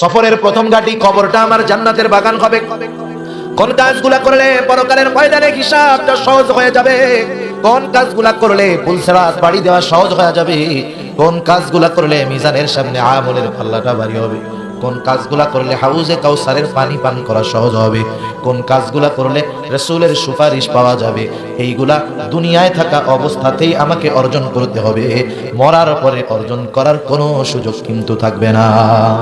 সফরের প্রথম ঘাটি কবরটা আমার জান্নাতের বাগান হবে। কোন কাজগুলা করলে পরকালের ময়দানে হিসাবটা সহজ হয়ে যাবে? কোন কাজগুলা করলে পুলসেরাত বাড়ি দেওয়া সহজ হয়ে যাবে? কোন কাজগুলা করলে মিজানের সামনে আমলের পাল্লাটা ভারী হবে? কোন কাজগুলা করলে হাউজে কাউসারের পানি পান করা সহজ হবে? কোন কাজগুলা করলে রসুলের সুপারিশ পাওয়া যাবে? এইগুলা দুনিয়ায় থাকা অবস্থাতেই আমাকে অর্জন করতে হবে। মরার পরে অর্জন করার কোনো সুযোগ কিন্তু থাকবে না।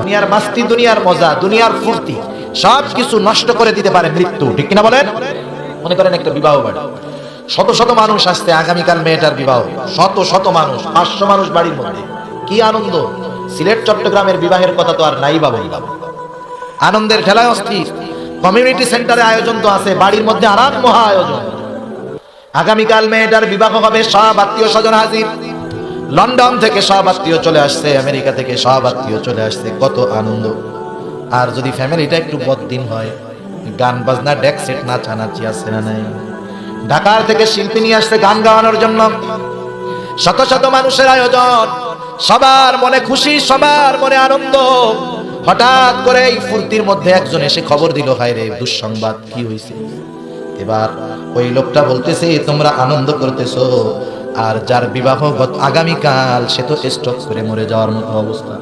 দুনিয়ার মাস্তি, দুনিয়ার মজা, দুনিয়ার ফুর্তি সব কিছু নষ্ট করে দিতে পারে মৃত্যু। ঠিক কিনা বলেন? মনে করেন একটা বিবাহ বাড়ি। শত শত মানুষ আসছে আগামীকাল মেয়েটার বিবাহ। শত শত মানুষ, পাঁচশো মানুষ বাড়ির মধ্যে। কি আনন্দ! সিলেট, চট্টগ্রামের বিবাহের কথা তো আর নাই বাবা। আনন্দের ঠেলায় অস্থির। কমিউনিটি সেন্টারে আয়োজন তো আছে, বাড়ির মধ্যে আরাম মহা আয়োজন। আগামীকাল মেয়েটার বিবাহ হবে, সব আত্মীয় স্বজন হাজির। লন্ডন থেকে সব আত্মীয় চলে আসছে, আমেরিকা থেকে সব আত্মীয় চলে আসছে, কত আনন্দ। আর যদি ফ্যামিলিটা একটু বদিন হয়, গান বাজনা, ডেক সেট নাচানাচি আছে না নাই। ঢাকার থেকে শিল্পী নিয়ে আসছে গান গাওয়ানোর জন্য। শত শত মানুষের আয়োজন। সবার মনে খুশি, সবার মনে আনন্দ। হঠাৎ করে এই ফুর্তির মধ্যে একজন এসে খবর দিল, হায় রে, দুঃসংবাদ, কি হয়েছে এবার ওই লোকটা বলতেছে, তোমরা আনন্দ করতেছো, আর যার বিবাহ আগামীকাল, সে তো স্ট্রোক করে মরে যাওয়ার মতো অবস্থা।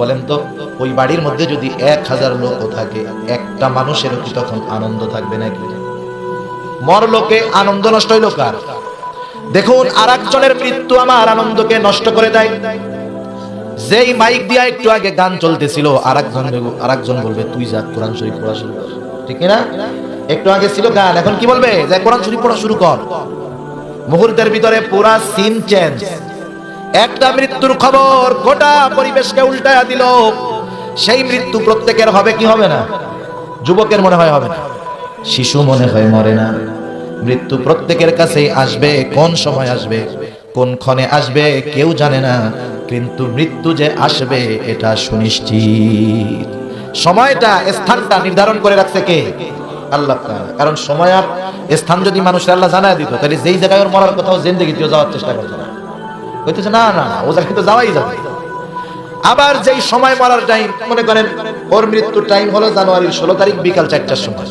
বলেন তো, ওই বাড়ির মধ্যে যদি এক হাজার লোকও থাকে, একটা মানুষেরও কি তখন আনন্দ থাকবে নাকি? মর লোকে আনন্দ নষ্ট হইল কার? দেখুন আর একজনের মৃত্যু আমার আনন্দকে নষ্ট করে দেয়। যেই মাইক দিয়া একটু আগে গান চলতেছিল আর একজন আর একজন বলবে, তুই যা, কোরআন শরীফ পড়া শুরু কর। ঠিক না একটু আগে ছিল গান, এখন কি বলবে? যে কোরআন শরীফ পড়া শুরু কর। মুহূর্তের ভিতরে পুরা সিন চেঞ্জ একটা মৃত্যুর খবর গোটা পরিবেশকে উল্টায়া দিল। সেই মৃত্যু প্রত্যেকের হবে কি হবে না? যুবকের মনে হয় হবে না। শিশু মনে হয় মরে না। মৃত্যু প্রত্যেকের কাছেই আসবে কোন সময় আসবে কোন ক্ষণে আসবে কেউ জানে না কিন্তু মৃত্যু যে আসবে এটা সুনিশ্চিত। সময়টা স্থানটা নির্ধারণ করে রাখছে কে? আল্লাহ কারণ সময় আর স্থান যদি মানুষের আল্লাহ জানায় দিত তাহলে যেই জায়গায় ওর মরার কোথাও জিন্দগিতেও যাওয়ার চেষ্টা করতো না। হইতেছে না না, ও জায়গায় তো যাওয়াই যাবে। আবার যেই সময় মরার টাইম মনে করেন ওর মৃত্যুর টাইম হলো জানুয়ারির ষোলো তারিখ বিকাল চারটার সময়।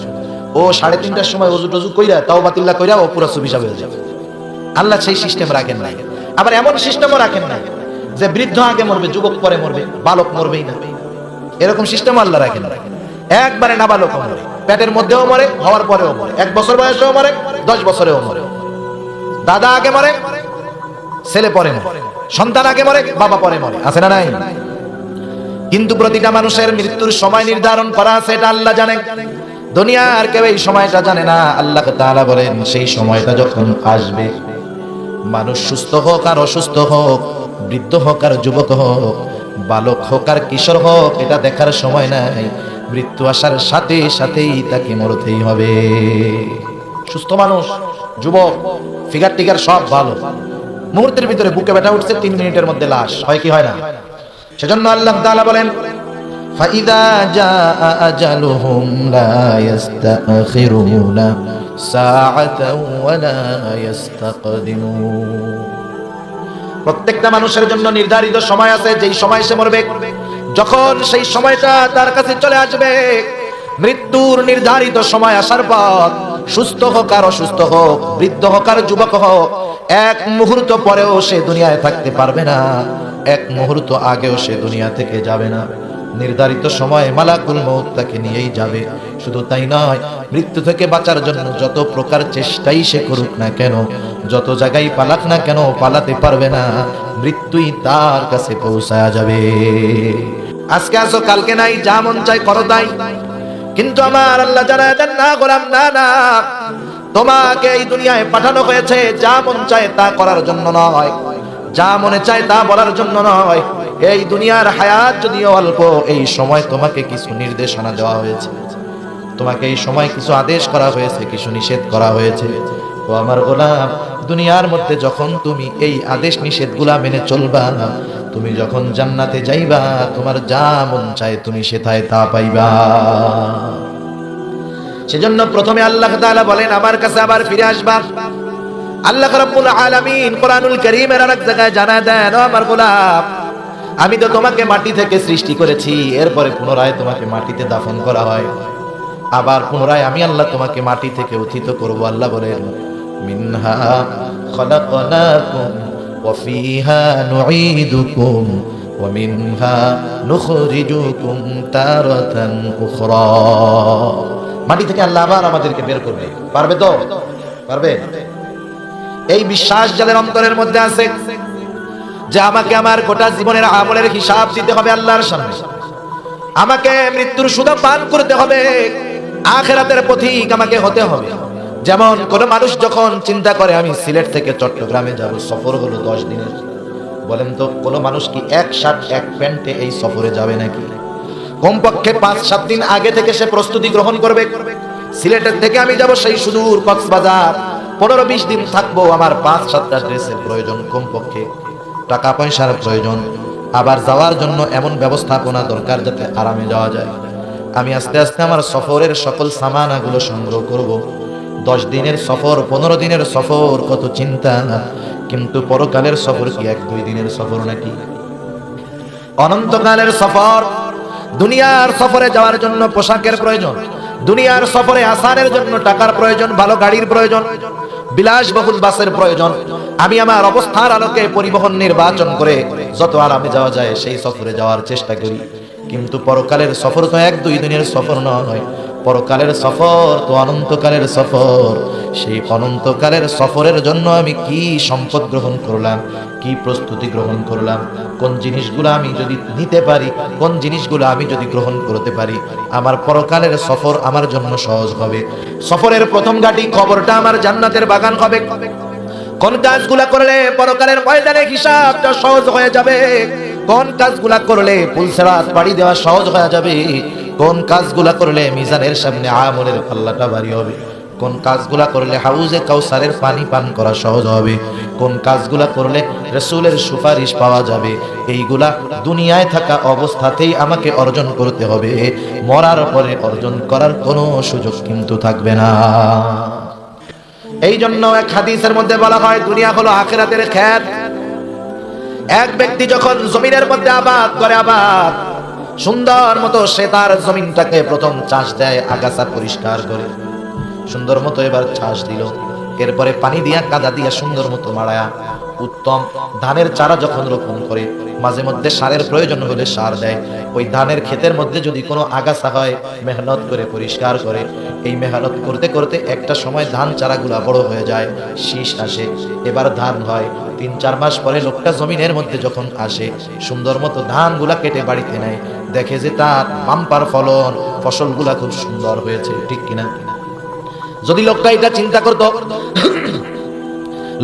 ও সাড়ে তিনটার সময় অজু টজু কইরা তাও বাতিল্লা কইরা ও পুরো সুবিশা হয়ে যাবে। আল্লাহ সেই সিস্টেম রাখেন নাই। আবার এমন সিস্টেমও রাখেন নাই যে বৃদ্ধ আগে মরবে, যুবক পরে মরবে, বালক মরবেই না। এরকম সিস্টেম আল্লাহ রাখেন একবারে না বালক মরে, পেটের মধ্যেও মরে, হওয়ার পরেও মরে, এক বছর বয়সেও মরে, দশ বছরেও মরে। দাদা আগে মরে, ছেলে পরে মরে, সন্তান আগে মরে, বাবা পরে মরে, আছে না নাই? কিন্তু প্রতিটা মানুষের মৃত্যুর সময় নির্ধারণ করা আছে, এটা আল্লাহ জানেন। দুনিয়ার কেউ এই সময়টা জানে না। আল্লাহ তাআলা বলেন, সেই সময়টা যখন আসবে, মানুষ সুস্থ হোক আর অসুস্থ হোক, বৃদ্ধ হোক আর যুবক হোক, বালক হোক আর কিশোর হোক, এটা দেখার সময় নাই। মৃত্যু আসার সাথে সাথেই তাকে মরতেই হবে। সুস্থ মানুষ, যুবক, ফিগার টিগার সব ভালো। মুহূর্তের ভিতরে বুকে ব্যথা উঠছে, তিন মিনিটের মধ্যে লাশ। হয় কি হয় না? সেজন্য আল্লাহ তাআলা বলেন فإذا جاء أجلهم لا يستأخرون ساعة ولا يستقدمون প্রত্যেকটা মানুষের জন্য নির্ধারিত সময় আছে যেই সময় সে মরবে যখন সেই সময়টা তার কাছে চলে আসবে মৃত্যুর নির্ধারিত সময় আসার পর সুস্থ হোক আর অসুস্থ হোক বৃদ্ধ হোক আর যুবক হোক এক মুহূর্ত পরেও সে দুনিয়ায় থাকতে পারবে না এক মুহূর্ত আগেও সে দুনিয়া থেকে যাবে না নির্ধারিত সময় মালাকুল মৌত তাকে নিয়েই যাবে। শুধু তাই নয়, মৃত্যু থেকে বাঁচার জন্য যত প্রকার চেষ্টাই সে করুক না কেন, যত জায়গায় পালাক না কেন, পালাতে পারবে না, মৃত্যুই তার কাছে পৌঁছায়া যাবে। আজকে আসো, কালকে নাই, যা মন চাই করো তাই। কিন্তু আমার আল্লাহ জানায় দেন না, গোলাম না না। তোমাকে এই দুনিয়ায় পাঠানো হয়েছে, যা মন চায় তা করার জন্য নয়। যা মনে চায় তা বলার জন্য নয়। এই দুনিয়ার হায়াত যদিও অল্প, এই সময় তোমাকে কিছু নির্দেশনা দেওয়া হয়েছে। তোমাকে এই সময় কিছু আদেশ করা হয়েছে, কিছু নিষেধ করা হয়েছে। ও আমার গোলাম, দুনিয়ার মধ্যে যখন তুমি এই আদেশ নিষেধগুলা মেনে চলবা না তুমি যখন জান্নাতে যাইবা, তোমার যা মন চায় তুমি সেথায় তা পাইবা। সেজন্য প্রথমে আল্লাহ তাআলা বলেন, আমার কাছে আবার ফিরে আসবা। আল্লাহ রাব্বুল আলামিন কোরআনুল কারীমের আরেক জায়গায় জানায় দেন আমার গোলাম আমি তো তোমাকে মাটি থেকে সৃষ্টি করেছি। এরপরে পুনরায় তোমাকে মাটিতে দাফন করা হয়। আবার পুনরায় আমি আল্লাহ তোমাকে মাটি থেকে উত্থিত করব। আল্লাহ বলেন, মিনহা খলাকনাকুম ওয়া ফিহা নুঈদুকুম ওয়া মিনহা নুখরিজুকুম তারাতান উখরা। মাটি থেকে আল্লাহ আবার আমাদেরকে বের করবে। পারবে তো? পারবে? এই বিশ্বাস যাদের অন্তরের মধ্যে আছে যে আমাকে আমার গোটা জীবনের আমলের হিসাব দিতে হবে আল্লাহর সামনে। আমাকে মৃত্যুর সুদা পান করতে হবে। আখেরাতের পথিক আমাকে হতে হবে। যেমন কোন মানুষ যখন চিন্তা করে, আমি সিলেট থেকে চট্টগ্রামে যাব, সফর হলো দশ দিনের। বলেন তো, কোন মানুষ কি এক শার্ট, এক প্যান্টে এই সফরে যাবে নাকি? কমপক্ষে পাঁচ, সাত দিন আগে থেকে সে প্রস্তুতি গ্রহণ করবে। সিলেটের থেকে আমি যাব সেই সুদূর কক্সবাজার। পনেরো, বিশ দিন থাকব আমার পাঁচ, সাতটা ড্রেসের প্রয়োজন কমপক্ষে। টাকা পয়সার প্রয়োজন। আবার যাওয়ার জন্য এমন ব্যবস্থাপনা দরকার যাতে আরামে যাওয়া যায়। আমি আস্তে আস্তে আমার সফরের সকল সামানাগুলো সংগ্রহ করব। দশ দিনের সফর, পনেরো দিনের সফর, কত চিন্তা না। কিন্তু পরকালের সফর কি এক, দুই দিনের সফর নাকি? অনন্তকালের সফর, দুনিয়ার সফরে যাওয়ার জন্য পোশাকের প্রয়োজন, দুনিয়ার সফরে আসারের জন্য টাকার প্রয়োজন, ভালো গাড়ির প্রয়োজন বিলাসবহুল বাসের প্রয়োজন। আমি আমার অবস্থার আলোকে পরিবহন নির্বাচন করে যত আরামে যাওয়া যায় সেই সফরে যাওয়ার চেষ্টা করি। কিন্তু পরকালের সফর তো এক দুই দিনের সফর নয়। পরকালের সফর, তো অনন্তকালের সফর। সেই অনন্তকালের সফরের জন্য আমি কি সম্পদ গ্রহণ করলাম, কি প্রস্তুতি গ্রহণ করলাম, কোন জিনিসগুলো আমি যদি নিতে পারি, কোন জিনিসগুলো আমি যদি গ্রহণ করতে পারি, আমার পরকালের সফর আমার জন্য সহজ হবে। সফরের প্রথম ঘাটি খবরটা আমার জান্নাতের বাগান হবে। কোন কাজগুলা করলে পরকালের ময়দানে হিসাবটা সহজ হয়ে যাবে? কোন কাজগুলা করলে পুলসেরাত বাড়ি দেওয়া সহজ হয়ে যাবে? কোন কাজগুলা করলে মিজানের সামনে আমলের পাল্লাটা ভারী হবে? কোন কাজগুলা করলে হাউজে কাউসারের পানি পান করা সহজ হবে? কোন কাজগুলা করলে রসুলের সুপারিশ পাওয়া যাবে? এইগুলা দুনিয়ায় থাকা অবস্থাতেই আমাকে অর্জন করতে হবে। মরার পরে অর্জন করার কোনো সুযোগ কিন্তু থাকবে না। এই জন্য এক হাদিসের মধ্যে বলা হয়, দুনিয়া হলো আখেরাতের খ্যাত এক ব্যক্তি যখন জমিনের মধ্যে আবাদ করে আবাদ, সুন্দর মতো সে তার জমিনটাকে প্রথম চাষ দেয়, আগাছা পরিষ্কার করে। সুন্দর মতো এবার চাষ দিল। এরপরে পানি দিয়া কাদা দিয়া সুন্দর মতো মারায়া উত্তম। ধানের চারা যখন রোপণ করে, মাঝে মধ্যে সারের প্রয়োজন হলে সার দেয়। ওই ধানের ক্ষেতের মধ্যে যদি কোনো আগাছা হয়, মেহনত করে পরিষ্কার করে। এই মেহনত করতে করতে একটা সময় ধান চারাগুলা বড় হয়ে যায়, শীষ আসে। এবার ধান হয়। তিন, চার মাস পরে লোকটা জমিনের মধ্যে যখন আসে, সুন্দর মতো ধানগুলা কেটে বাড়িতে নেয়। দেখে যে তার বাম্পার ফলন, ফসলগুলা খুব সুন্দর হয়েছে, ঠিক কিনা? যদি লোকটা এটা চিন্তা করতো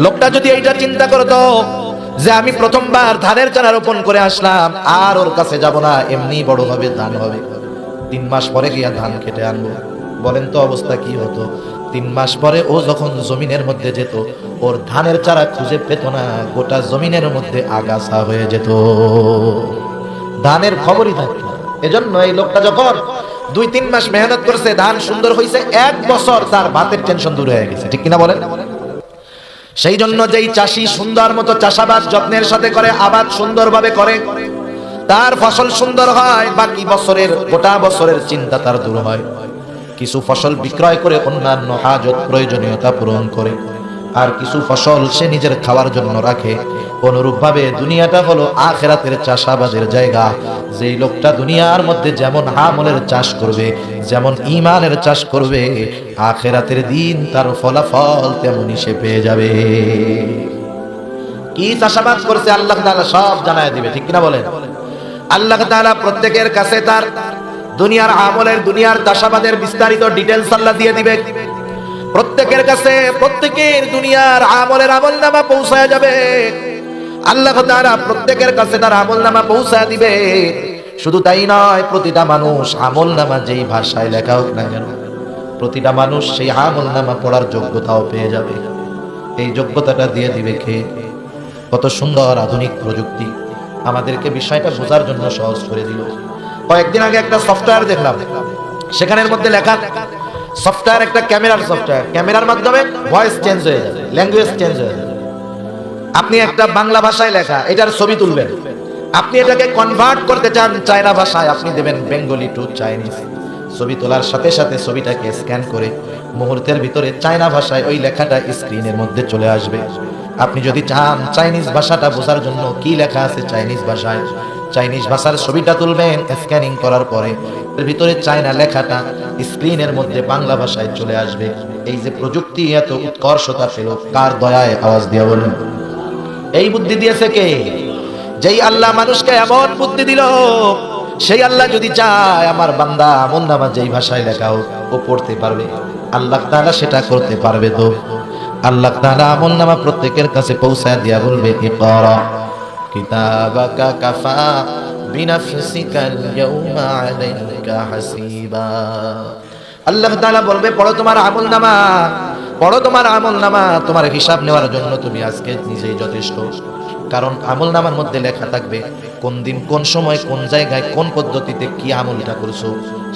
লোকটা যদি এইটা চিন্তা করতো যে আমি প্রথমবার ধানের চারা রোপণ করে আসলাম, আর ওর কাছে যাব না, এমনি বড় হবে, ধান হবে। তিন মাস পরে গিয়া ধান কেটে আনব। বলেন তো অবস্থা কি হতো? তিন মাস পরে ও যখন জমিনের মধ্যে যেত, ওর ধানের চারা খুঁজে পেত না, গোটা জমিনের মধ্যে আগাছা হয়ে যেত। ধানের খবরই থাকতো। এজন্য এই লোকটা যখন দুই তিন মাস মেহনত করছে, ধান সুন্দর হয়েছে এক বছর তার ভাতের টেনশন দূর হয়ে গেছে। ঠিক কিনা বলেন? সেই জন্য যেই চাষি সুন্দর মতো চাষাবাদ যত্নের সাথে করে, আবাদ সুন্দরভাবে করে, তার ফসল সুন্দর হয়, বাকি বছরের, গোটা বছরের চিন্তা তার দূর হয়। কিছু ফসল বিক্রয় করে অন্যান্য হাজত প্রয়োজনীয়তা পূরণ করে। আর কিছু ফসল সে নিজের খাওয়ার জন্য রাখে। অনুরূপভাবে দুনিয়াটা হলো আখেরাতের চাষাবাদের জায়গা। যেই লোকটা দুনিয়ার মধ্যে যেমন আমলের চাষ করবে যেমন ইমানের চাষ করবে, আখেরাতের দিন তার ফলাফল তেমনই সে পেয়ে যাবে। কি চাষাবাদ করছে আল্লাহ তাআলা সব জানায় দিবে, ঠিক কিনা বলেন? আল্লাহ তাআলা প্রত্যেকের কাছে তার দুনিয়ার আমলের, দুনিয়ার চাষাবাদের বিস্তারিত ডিটেলস আল্লাহ দিয়ে দিবে। প্রত্যেকের কাছে প্রত্যেকের দুনিয়ার আমলের আমল নামা পৌঁছায় যাবে। আল্লাহ তাআলা প্রত্যেকের কাছে তার আমল নামা পৌঁছায় দিবে। শুধু তাই নয়, প্রতিটা মানুষ আমল নামা যেই ভাষায় লেখা হোক না কেন, প্রতিটা মানুষ সেই আমল নামা পড়ার যোগ্যতাও পেয়ে যাবে। এই যোগ্যতাটা দিয়ে দিবে কে? কত সুন্দর আধুনিক প্রযুক্তি। আমাদেরকে বিষয়টা বোঝার জন্য সহজ করে দিল। কয়েকদিন আগে একটা সফটওয়্যার দেখলাম। সেখানের মধ্যে লেখা সফটওয়্যার একটা ক্যামেরার সফটওয়্যার ক্যামেরার মাধ্যমে ভয়েস চেঞ্জ হয়ে যাবে ল্যাঙ্গুয়েজ চেঞ্জ হয়ে যাবে। আপনি একটা বাংলা ভাষায় লেখা, এটার ছবি তুলবেন। আপনি এটাকে কনভার্ট করতে চান চায়না ভাষায়, আপনি দেবেন বেঙ্গলি টু চাইনিজ ছবি তোলার সাথে সাথে ছবিটাকে স্ক্যান করে মুহূর্তের ভিতরে চায়না ভাষায় ওই লেখাটা স্ক্রিনের মধ্যে চলে আসবে। আপনি যদি চান চাইনিজ ভাষাটা বোঝার জন্য কি লেখা আছে চাইনিজ ভাষায় চাইনিজ ভাষার ছবিটা তুলবেন স্ক্যানিং করার পরে, এর ভিতরে চায়না লেখাটা স্ক্রিনের মধ্যে বাংলা ভাষায় চলে আসবে। এই যে প্রযুক্তি এত উৎকর্ষতা পেল, কার দয়ায় আওয়াজ দিয়ে বলুন? এই বুদ্ধি দিয়েছে কে? যেই আল্লাহ মানুষকে এমন বুদ্ধি দিল, সেই আল্লাহ যদি চায়, আমার বান্দা আমল যেই ভাষায় লেখা হোক ও পড়তে পারবে। আল্লাহ তাআলা সেটা করতে পারবে তো। আল্লাহ তাআলা আমল নামা প্রত্যেকের কাছে পৌঁছায় দিয়া বলবে, ইকরা কিতাবাকা কাফা বিনাফসিকাল ইয়াউমা আলাইকা হাসিবা। আল্লাহ তাআলা বলবে, পড়ো তোমার আমল নামা, পড়ো তোমার আমল নামা, তোমার হিসাব নেওয়ার জন্য তুমি আজকে নিজেই যথেষ্ট। কারণ আমল নামার মধ্যে লেখা থাকবে, কোন দিন, কোন সময়, কোন জায়গায়, কোন পদ্ধতিতে কি আমলটা করছ,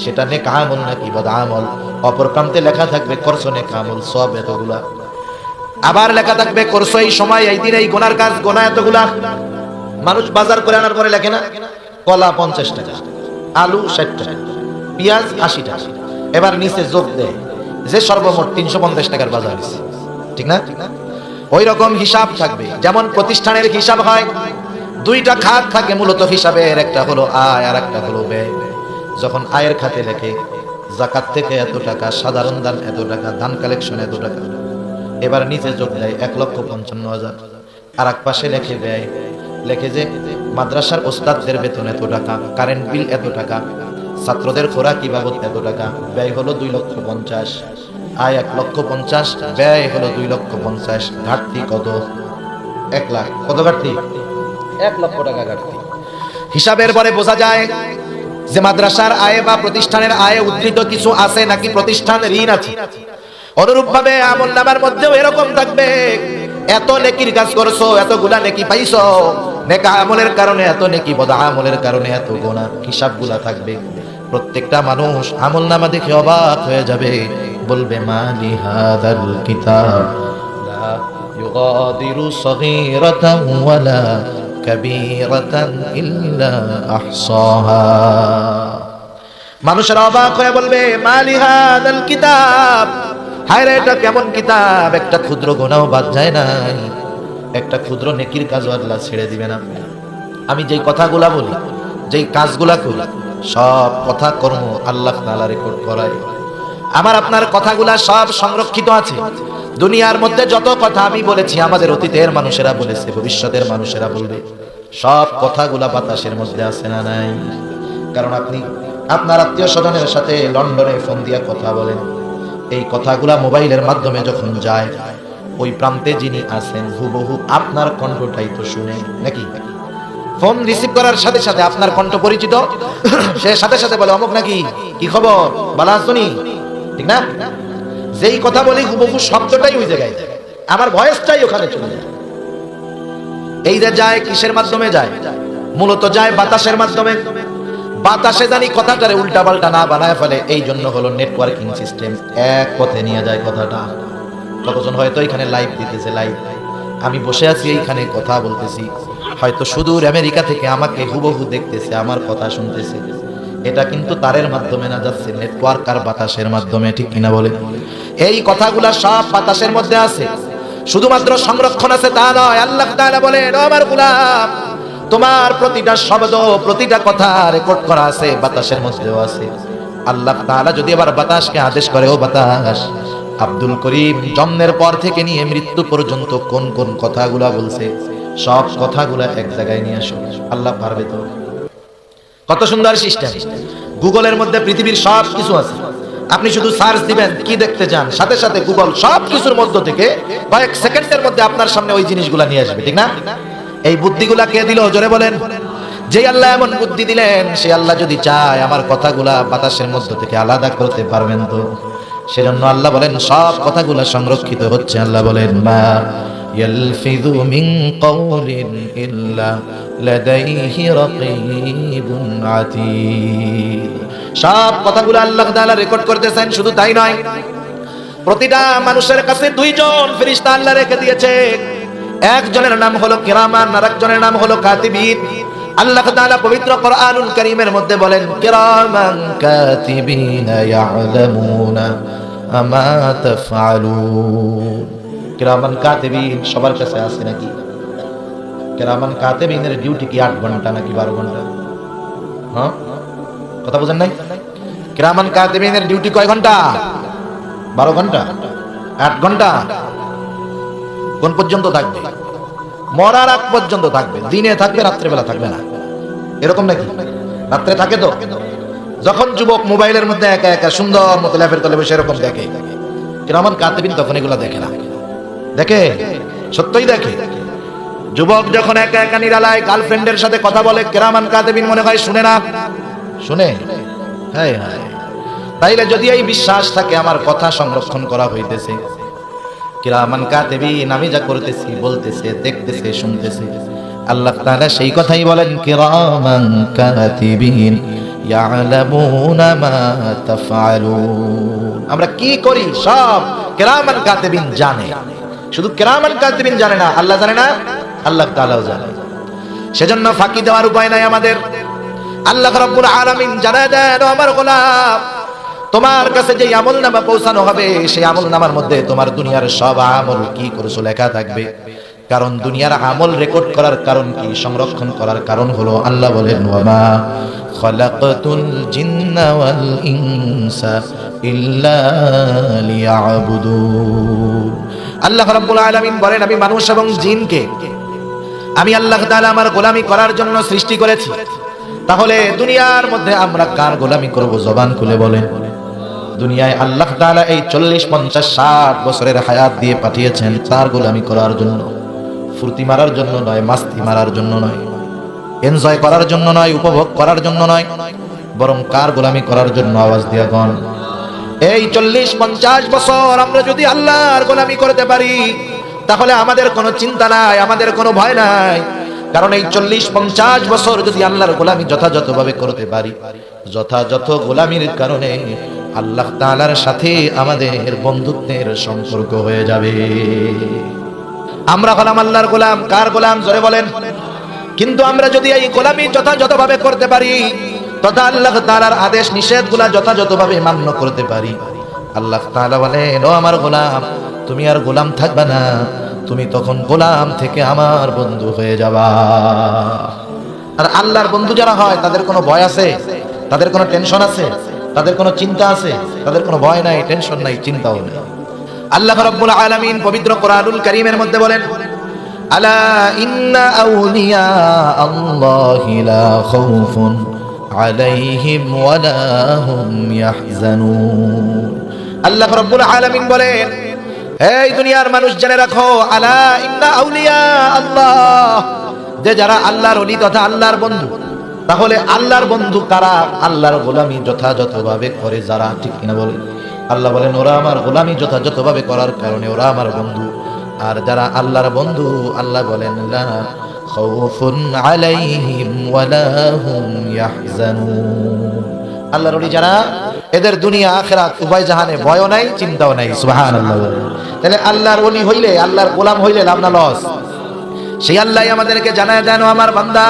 সেটা নেক আমল নাকি বদ আমল? অপর প্রান্তে লেখা থাকবে, করছ নেক আমল, সব এতগুলা। আবার লেখা থাকবে, করছ এই সময়, এই দিন, এই গোনার কাজ গোনা এতগুলা। মানুষ বাজার করে আনার পরে লেখে না? কলা পঞ্চাশ টাকা, আলু ষাট টাকা, পেঁয়াজ আশি টাকা। এবার নিচে যোগ দেয়, যে সর্বমোট তিনশো পঞ্চাশ টাকার বাজার ঠিক না? ওই রকম হিসাব থাকবে। যেমন প্রতিষ্ঠানের হিসাব হয়, দুইটা খাত থাকে মূলত হিসাবের, একটা হলো আয় আর একটা হলো ব্যয়। যখন আয়ের খাতে লেখে, জাকাত থেকে এত টাকা, সাধারণ দান এত টাকা ধান কালেকশন এত টাকা। এবার নিচে যোগ দেয় এক লক্ষ পঞ্চান্ন হাজার। আর এক পাশে লেখে ব্যয়। লেখে যে, মাদ্রাসার ওস্তাদদের বেতন এত টাকা কারেন্ট বিল এত টাকা, ছাত্রদের খোরাকি বাবদ এত টাকা, ব্যয় হলো দুই লক্ষ পঞ্চাশ। আয় এক লক্ষ পঞ্চাশ, ব্যয় হলো দুই লক্ষ পঞ্চাশ। ঘাটতি কত? এক লাখ। কত ঘাটতি? এক লক্ষ টাকা ঘাটতি। হিসাবের পরে বোঝা যায় যে মাদ্রাসার আয় বা প্রতিষ্ঠানের আয়ে উদ্ধৃত কিছু আছে নাকি প্রতিষ্ঠান ঋণ আছে। অনুরূপ ভাবে আমল নামার মধ্যেও এরকম থাকবে। এত নেকির কাজ করছ, এতগুলা নেকি পাইছো। নেকা আমলের কারণে, এত নেকি বদা আমলের কারণে, এত গোনা। হিসাবগুলা থাকবে। প্রত্যেকটা মানুষ আমল নামা দেখে অবাক হয়ে যাবে। বলবে, মালি হাদাল কিতাব ইউগাদিরু সগীরাতান ওয়ালা কাবীরাতান ইল্লা আহসাহা। মানুষের অবাক হয়ে বলবে, মালি হাদাল কিতাব, হায় রে, এটা কেমন কিতাব? একটা ক্ষুদ্র গোনাও বাদ যায় নাই। একটা ক্ষুদ্র নেকির কাজ আল্লাহ ছেড়ে দিবে না আমি যেই কথাগুলা বলি, যেই কাজগুলা করি সব কথা কর্ম আল্লাহ তাআলা রেকর্ড করায়। আমার আপনার কথাগুলা সব সংরক্ষিত আছে। দুনিয়ার মধ্যে যত কথা আমি বলেছি, আমাদের অতীতের মানুষেরা বলেছে, ভবিষ্যতের মানুষেরা বলবে। সব কথাগুলা বাতাসের মধ্যে আছে না নাই? কারণ আপনি, আপনার আত্মীয় স্বজনের সাথে লন্ডনে ফোন দিয়া কথা বলেন। এই কথাগুলা মোবাইলের মাধ্যমে যখন যায়, ওই প্রান্তে যিনি আছেন, হুবহু আপনার কণ্ঠটাই তো শুনে নাকি? ফোন রিসিভ করার সাথে সাথে আপনার কণ্ঠ পরিচিত। সে সাথে সাথে বলে, অমুক নাকি? কি খবর? বালা শুনি ঠিক না? যেই কথা বলি, হুবহু শব্দটাই ওই জায়গায়। আমার ভয়েসটাই ওখানে চলে যায়। এই যে যায় কিসের মাধ্যমে যায়? মূলত যায় বাতাসের মাধ্যমে। বাতাসে জানি কথাটারে উল্টা পাল্টা না বানায় ফেলে। এই জন্য হলো নেটওয়ার্কিং সিস্টেম এক পথে নিয়ে যায় কথাটা। কতজন হয়তো এখানে লাইভ দিতেছে লাইভ আমি বসে আছি, এইখানে কথা বলতেছি। হয়তো সুদূর আমেরিকা থেকে আমাকে হুবহু দেখতেছে, আমার কথা শুনতেছে। এটা কিন্তু তারের মাধ্যমে না যাচ্ছে নেটওয়ার্ক আর বাতাসের মাধ্যমে, ঠিক কিনা বলে? এই কথাগুলা সব বাতাসের মধ্যে আছে। শুধুমাত্র সংরক্ষণ আছে তা নয়, আল্লাহ তাআলা বলেন আমার গোলাম, তোমার প্রতিটা শব্দ, প্রতিটা কথা রেকর্ড করা আছে, বাতাসের মধ্যেও আছে। আল্লাহ তাআলা যদি আবার বাতাসকে আদেশ করে, ও বাতাস, আব্দুল করিম, জন্মের পর থেকে নিয়ে মৃত্যু পর্যন্ত কোন কোন কথাগুলা বলছে? সব কথাগুলা এক জায়গায় নিয়ে আসো। আল্লাহ পারবে তো। কত সুন্দর সিস্টেম। গুগলের মধ্যে পৃথিবীর সব কিছু আছে। আপনি শুধু সার্চ দিবেন, কি দেখতে চান? সাথে সাথে গুগল সব কিছুর মধ্য থেকে কয়েক সেকেন্ডের মধ্যে আপনার সামনে ওই জিনিসগুলা নিয়ে আসবে, ঠিক না? এই বুদ্ধিগুলা কে দিল? জোরে বলেন। যে আল্লাহ এমন বুদ্ধি দিলেন, সে আল্লাহ যদি চায়, আমার কথাগুলা বাতাসের মধ্য থেকে আলাদা করতে পারবেন তো। সেজন্য আল্লাহ বলেন, সব কথাগুলা সংরক্ষিত হচ্ছে। আল্লাহ বলেন, মা ইয়ালফিযু মিন কওলিন ইল্লা লাদাইহি রাকীবুন আতীদ সব কথাগুলো আল্লাহ তাআলা রেকর্ড করতেছেন, শুধু তাই নয়। প্রতিটা মানুষের কাছে দুইজন ফেরেশতা আল্লাহ রেখে দিয়েছে। একজনের নাম হলো কিরামান আর একজনের নাম হলো কাতিবিন। আল্লাহ তাআলা পবিত্র কোরআনুল কারীমের মধ্যে বলেন, কিরামান কাতিবিনা ইয়ালামুনা আমা তাফআলুন। কিরামান কাতিবিন সবার কাছে আছে নাকি? কিরামান কাতিবিনের ডিউটি কি আট ঘণ্টা নাকি 12 ঘণ্টা? হ্যাঁ? কথা বুঝেন নাই? কিরামান কাতিবিনের ডিউটি কয় ঘণ্টা? 12 ঘণ্টা? আট ঘণ্টা? কোন পর্যন্ত থাকবে? মরার আগ পর্যন্ত থাকবে। দিনে থাকবে, রাত্রেবেলা থাকবে না। এরকম নাকি? রাত্রে থাকে তো? যখন যুবক মোবাইলের মধ্যে একা একা সুন্দর মতো ল্যাপের তলে বসে এরকম দেখে। কিরমান কাতেবিন তখন এগুলো দেখে না। দেখে? সত্যই দেখে? যুবক যখন একা একা নিরালায় গার্লফ্রেন্ডের সাথে কথা বলে, কেরামান কাতেবিন মনে হয় শুনে না? শুনে? হ্যাঁ হ্যাঁ। তাইলে যদি এই বিশ্বাস থাকে, আমার কথা সংরক্ষণ করা হইতেছে। কিরামান কাতিবিন আমি যা করতেছি, বলতেছে, দেখতেছে, শুনতেছে। আল্লাহ তাআলা সেই কথাই বলেন, কিরামান কাতিবিন ইয়ালামুনা মা তাফআলুন। আমরা কি করি? সব কিরামান কাতিবিন জানে। শুধু কেরামান কাতিবিন জানে না, আল্লাহ জানে না, আল্লাহ তাআলাও জানে। সেজন্য ফাঁকি দেওয়ার উপায় নাই আমাদের। আল্লাহ রাব্বুল আলামিন জানা দেন আমার গোলাম, তোমার কাছে যে আমল নামা পৌঁছানো হবে, সেই আমল নামার মধ্যে তোমার দুনিয়ার সব আমল কি করেছ লেখা থাকবে। কারণ দুনিয়ার আমল রেকর্ড করার কারণ কি? সংরক্ষণ করার কারণ হলো আল্লাহ বলেন, ওয়ামা খলাকতুল জিন্না ওয়াল ইনসা ইল্লা লিয়াবুদুন। আল্লাহ রাব্বুল আলামিন বলেন, আমি মানুষ এবং জিনকে আমি আল্লাহ তাআলা আমার গোলামি করার জন্য সৃষ্টি করেছি। তাহলে দুনিয়ার মধ্যে আমরা কার গোলামি করব? জবান খুলে বলেন। দুনিয়ায় আল্লাহ তাআলা এই চল্লিশ পঞ্চাশ ষাট বছরের হায়াত দিয়ে পাঠিয়েছেন তার গোলামি করার জন্য। ফুর্তি মারার জন্য নয়, মাস্তি মারার জন্য নয়, এনজয় করার জন্য নয়, উপভোগ করার জন্য নয়, বরং কার গোলামি করার জন্য আওয়াজ দিয়া গণ। এই চল্লিশ, পঞ্চাশ বছর আমরা যদি আল্লাহর গোলামি করতে পারি, তাহলে আমাদের কোনো চিন্তা নাই, আমাদের কোনো ভয় নাই। কারণ এই চল্লিশ, পঞ্চাশ বছর যদি আল্লাহর গোলামি যথাযথভাবে করতে পারি, যথাযথ গোলামির কারণে আল্লাহ তাআলার সাথে আমাদের বন্ধুত্বের সম্পর্ক হয়ে যাবে। আমরা হলাম আল্লাহর গোলাম, কার গোলাম? জোরে বলেন। কিন্তু আমরা যদি এই গোলামি যথাযথভাবে করতে পারি, তথা আল্লাহ তাআলার আদেশ নিষেধগুলা যথাযথভাবে মান্য করতে পারি। আল্লাহ তাআলা বলেন, ও আমার গোলাম, তুমি আর গোলাম থাকবে না। তুমি তখন গোলাম থেকে আমার বন্ধু হয়ে যাবা। আর আল্লাহর বন্ধু যারা হয়, তাদের কোনো ভয় আছে? তাদের কোনো টেনশন আছে? তাদের কোনো চিন্তা আছে? তাদের কোনো ভয় নাই, টেনশন নাই, চিন্তাও নেই। আল্লাহ রাব্বুল আলামিন পবিত্র কোরআনুল কারীমের মধ্যে বলেন, আলা ইন্না আউলিয়া আল্লাহি লা খাউফুন আলাইহিম ওয়ালা হুম ইয়াহজানুন। আল্লাহ রাব্বুল আলামিন বলেন, এই দুনিয়ার মানুষ জেনে রাখো, আলা ইন্না আউলিয়া আল্লাহ, যে যারা আল্লাহর অলি তথা আল্লাহর বন্ধু, তাহলে আল্লাহর বন্ধু কারা? আল্লাহর গোলামি যথাযথভাবে করে যারা, ঠিক কিনা বলে আল্লাহ বলেন, ওরা আমার গোলামি যথাযথভাবে করার কারণে ওরা আমার বন্ধু। আর যারা আল্লাহর বন্ধু, আল্লাহ বলেন, লা খাউফুন আলাইহিম আল্লাহর যারা, এদের দুনিয়া, আখেরাত উভয় জাহানে ভয়ও নাই, চিন্তাও নাই, সুবহানাল্লাহ তাহলে আল্লাহর ওলি হইলে, আল্লাহর গোলাম হইলে লাভ না, লস? সেই আল্লাহ আমাদেরকে জানায় দেন আমার বান্দা,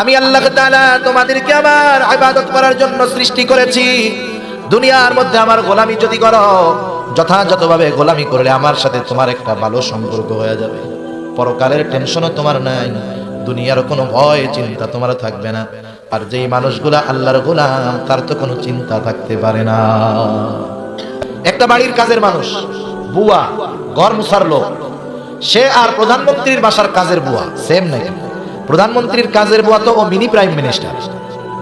আমি আল্লাহ তাআলা তোমাদেরকে আমার ইবাদত করার জন্য সৃষ্টি করেছি। দুনিয়ার মধ্যে আমার গোলামি যদি করো, যথাযথভাবে গোলামি করলে আমার সাথে তোমার একটা ভালো সম্পর্ক হয়ে যাবে। পরকালের টেনশনও তোমার নাই, দুনিয়ার কোনো ভয়, চিন্তা তোমার থাকবে না। আর যেই মানুষগুলা আল্লাহর গোলাম, তার তো কোনো চিন্তা থাকতে পারে না। একটা বাড়ির কাজের মানুষ, বুয়া ঘর মুসার লোক, সে আর প্রধানমন্ত্রীর বাসার কাজের বুয়া সেম নাই। প্রধানমন্ত্রীর কাজের বুয়া তো ও মিনি প্রাইম মিনিস্টার,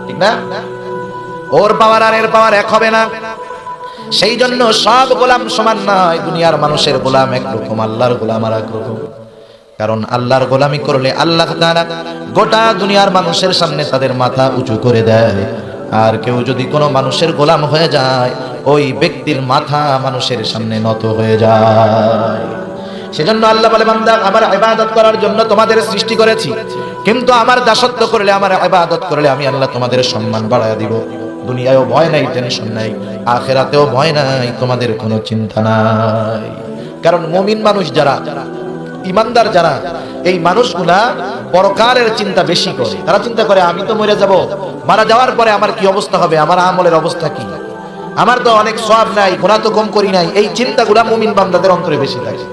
ঠিক না? ওর পাওয়ার আর এর পাওয়ার এক হবে না। সেই জন্য সব গোলাম সমান নয়। দুনিয়ার মানুষের গোলাম একরকম আল্লাহর গোলাম আর একরকম কারণ আল্লাহর গোলামি করলে আল্লাহ তাআলা গোটা দুনিয়ার মানুষের সামনে তাদের মাথা উঁচু করে দেয়। আর কেউ যদি কোনো মানুষের গোলাম হয়ে যায়, ওই ব্যক্তির মাথা মানুষের সামনে নত হয়ে যায়। সেজন্য আল্লাহ বলে, বান্দা, আমার ইবাদত করার জন্য তোমাদের সৃষ্টি করেছি। কিন্তু আমার দাসত্ব করলে, আমার ইবাদত করলে আমি আল্লাহ তোমাদের সম্মান বাড়ায় দিব। দুনিয়ায়ও ভয় নাই টেনশন নাই, আখেরাতেও ভয় নাই, তোমাদের কোনো চিন্তা নাই। কারণ মুমিন মানুষ যারা, ইমানদার যারা, এই মানুষগুলা পরকালের চিন্তা বেশি করে। তারা চিন্তা করে, আমি তো মরে যাব, মারা যাওয়ার পরে আমার কি অবস্থা হবে, আমার আমলের অবস্থা কি? আমার তো অনেক সব নাই গুণা তো কম করি নাই, এই চিন্তাগুলা মুমিন বান্দাদের অন্তরে বেশি থাকে।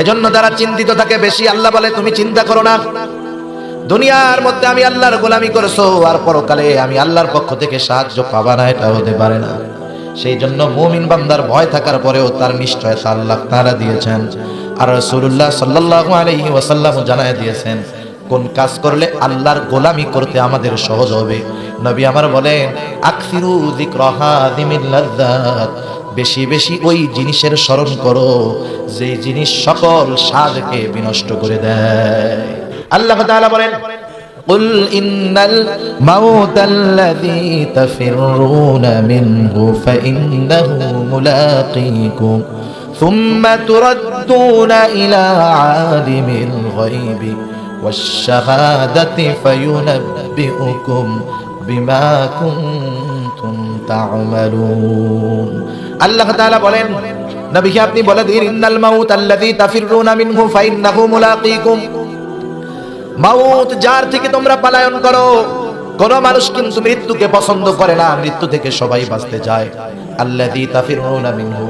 এজন্য তারা চিন্তিত থাকে, বেশি আল্লাহ বলে, তুমি চিন্তা করো না। দুনিয়ার মধ্যে আমি আল্লাহর গোলামি করেছ, আর পরকালে আমি আল্লাহর পক্ষ থেকে সাহায্য পাবা না এটা হতে পারে না। সেই জন্য মুমিন বান্দার ভয় থাকার পরেও তার নিশ্চয়তা আল্লাহ তারা দিয়েছেন। আর রাসূলুল্লাহ সাল্লাল্লাহু আলাইহি ওয়াসাল্লাম জানায় দিয়েছেন, কোন কাজ করলে আল্লাহর গোলামি করতে আমাদের সহজ হবে? নবী আমার বলেন বেশি বেশি ওই জিনিসের স্মরণ করো যে জিনিস সকল স্বাদকে বিনষ্ট করে দেয়। আল্লাহ তাআলা বলেন قل إن الموت الذي تفرون منه فإنه ملاقيكم ثم تردون إلى عالم الغيب والشهادة فينبئكم بما كنتم تعملون الله تعالى বলেন নবীকে আপনি বলে দিন ইন্নাল মাউত আল্লাযী তাফিরুনা মিনহু ফাইন্নাহু মুলাকীকুম মাউত, যার থেকে তোমরা পালায়ন করো। কোন মানুষ কিন্তু মৃত্যুকে পছন্দ করে না, মৃত্যু থেকে সবাই বাঁচতে যায়। আল্লাযী তাফিরুনা মিনহু,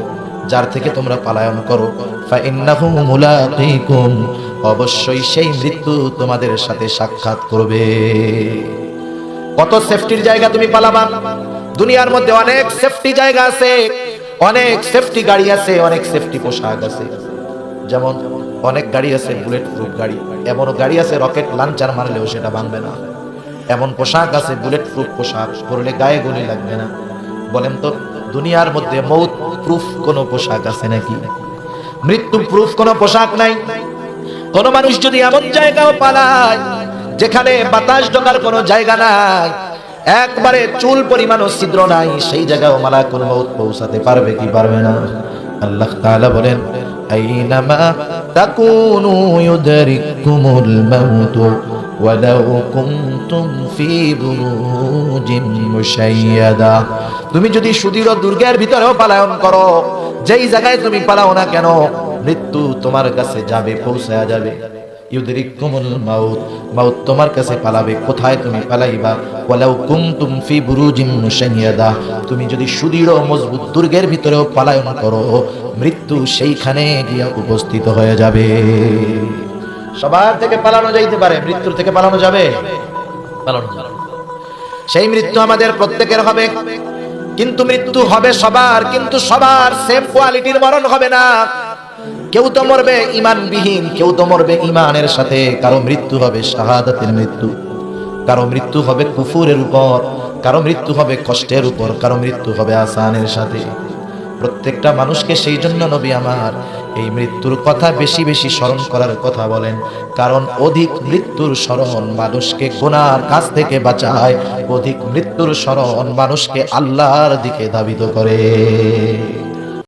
যার থেকে তোমরা পালায়ন করো। অবশ্যই সেই মৃত্যু তোমাদের সাথে সাক্ষাৎ করবে। কত সেফটির জায়গা তুমি পালাবা। দুনিয়ার মধ্যে অনেক সেফটি জায়গা আছে, অনেক সেফটি গাড়ি আছে, অনেক সেফটি পোশাক আছে। যেমন অনেক গাড়ি আছে বুলেট প্রুফ গাড়ি, এমনও গাড়ি আছে রকেট লাঞ্চার মারলেও সেটা ভাঙবে না। এমন পোশাক আছে বুলেট প্রুফ পোশাক, পরলে গায়ে গুলি লাগবে না। বলেন তো, দুনিয়ার মধ্যে মৌত প্রুফ কোনো পোশাক আছে নাকি? মৃত্যু প্রুফ কোনো পোশাক নাই। কোন মানুষ যদি এমন জায়গাও পালায়, যেখানে বাতাস ঢোকার কোনো জায়গা নাই, একবারে চুল পরিমাণও ছিদ্র নাই, সেই জায়গাও মালাকুল মউত পৌঁছাতে পারবে কি পারবে না? আল্লাহ তাআলা বলেন আইনামা تكونوا يدرككم الموت ولو كنتم في بروج مشيدة. তুমি যদি সুদীর দুর্গের ভিতরেও পালায়ন করো, যেই জায়গায় তুমি পালাও না কেন, মৃত্যু তোমার কাছে যাবে, পৌঁছায়া যাবে। ইউদরিকুমুল মাউত মাউত তোমার কাছে পালাবে, কোথায় তুমি পালাইবা? ওয়ালাউ কুনতুম ফি বুরুজিন মুশাইয়াদা, তুমি যদি সুদৃঢ় মজবুত দুর্গের ভিতরেও পালায়ন করো, মৃত্যু সেইখানে গিয়া উপস্থিত হয়ে যাবে। সবার থেকে পালানো যাইতে পারে, মৃত্যুর থেকে পালানো যাবে? পালানো সেই মৃত্যু আমাদের প্রত্যেকের হবে। কিন্তু মৃত্যু হবে সবার, কিন্তু সবার সেম কোয়ালিটির মরণ হবে না। কেউ তো মরবে ইমানবিহীন কেউ তো মরবে ইমানের সাথে। কারও মৃত্যু হবে শাহাদাতের মৃত্যু, কারও মৃত্যু হবে কুফুরের উপর, কারও মৃত্যু হবে কষ্টের উপর, কারও মৃত্যু হবে আসানের সাথে। প্রত্যেকটা মানুষকে সেই জন্য নবী আমার এই মৃত্যুর কথা বেশি বেশি স্মরণ করার কথা বলেন। কারণ অধিক মৃত্যুর স্মরণ মানুষকে গোনার কাছ থেকে বাঁচায়। অধিক মৃত্যুর স্মরণ মানুষকে আল্লাহর দিকে ধাবিত করে।